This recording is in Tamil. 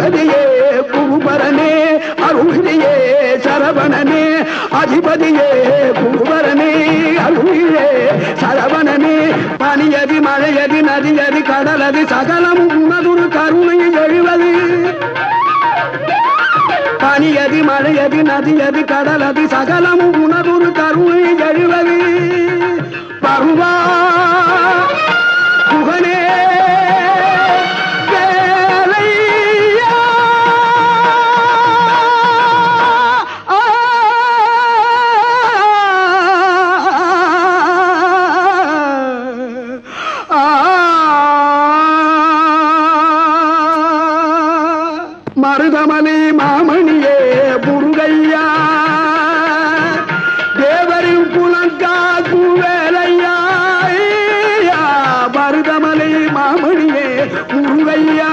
அதிபதியே பூபரனே அருளியே சரவணனே அதிபதியே பூபரனே அருளியே சரவணனே. பனியதி மழையதி நதியதி கடலது சகலம் உனதுரு கருணை எழுவது. பனியதி மழையதி நதியதி கடலது சகலம் உணவு மருதமணி மாமணியே முருகையா. தேவரின் புலங்கா குவேலையா மருதமணி மாமணியே முருகையா.